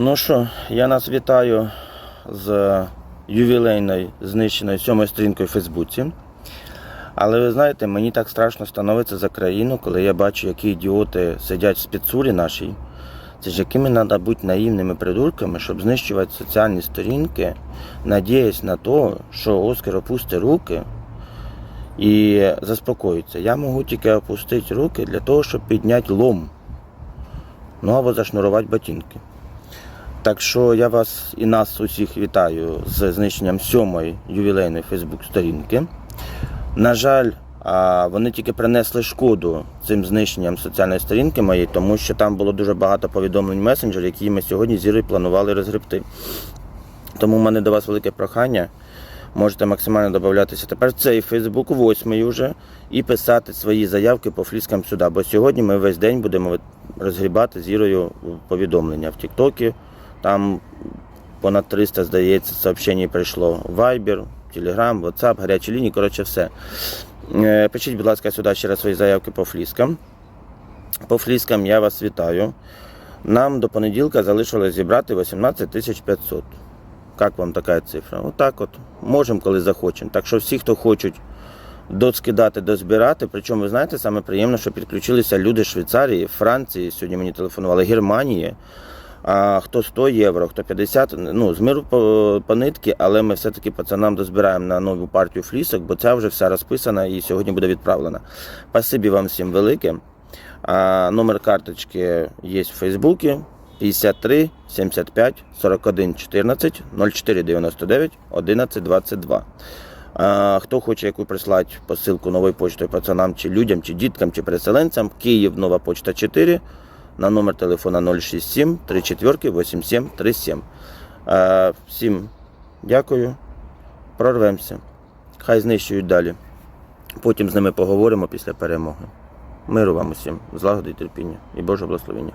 Ну що, я нас вітаю з ювілейною знищеною сьомою сторінкою в Фейсбуці. Але ви знаєте, мені так страшно становиться за країну, коли я бачу, які ідіоти сидять в спецурі нашій. Це ж якими треба бути наївними придурками, щоб знищувати соціальні сторінки, надіясь на те, що Оскар опустить руки і заспокоїться. Я можу тільки опустити руки для того, щоб підняти лом. Ну або зашнурувати ботинки. Так що я вас і нас усіх вітаю з знищенням сьомої ювілейної Фейсбук-сторінки. На жаль, вони тільки принесли шкоду цим знищенням соціальної сторінки моєї, тому що там було дуже багато повідомлень месенджерів, які ми сьогодні з Ірою планували розгребти. Тому в мене до вас велике прохання. Можете максимально додатися тепер в цей Фейсбук восьмий вже і писати свої заявки по фліскам сюди. Бо сьогодні ми весь день будемо розгрібати з Ірою повідомлення в Тіктокі. Там понад 300, здається, сообщень прийшло. Viber, Telegram, WhatsApp, гарячі лінії, коротше, все. Е, Пишіть, будь ласка, сюди ще раз свої заявки по фліскам. По фліскам я вас вітаю. Нам до понеділка залишилось зібрати 18 500. Як вам така цифра? Отак от. Можемо, коли захочемо. Так що всі, хто хочуть доскидати, дозбирати, причому, ви знаєте, саме приємно, що підключилися люди Швейцарії, Франції, сьогодні мені телефонували, Германії. А хто 100 євро, хто 50, ну, з миру по, по нитки, але ми все-таки пацанам дозбираємо на нову партію флісок, бо ця вже вся розписана і сьогодні буде відправлена. Спасибі вам всім велике. А, номер карточки є в Фейсбуці 53 75 41 14 04 99 11 22. А, хто хоче яку прислати посилку новою почтою пацанам, чи людям, чи діткам, чи переселенцям, Київ, нова почта 4 на номер телефона 067 34 87 37. Всім дякую. Прорвемося. Хай знищують далі. Потім з ними поговоримо після перемоги. Миру вам усім, злагоди і терпіння і Божого благословення.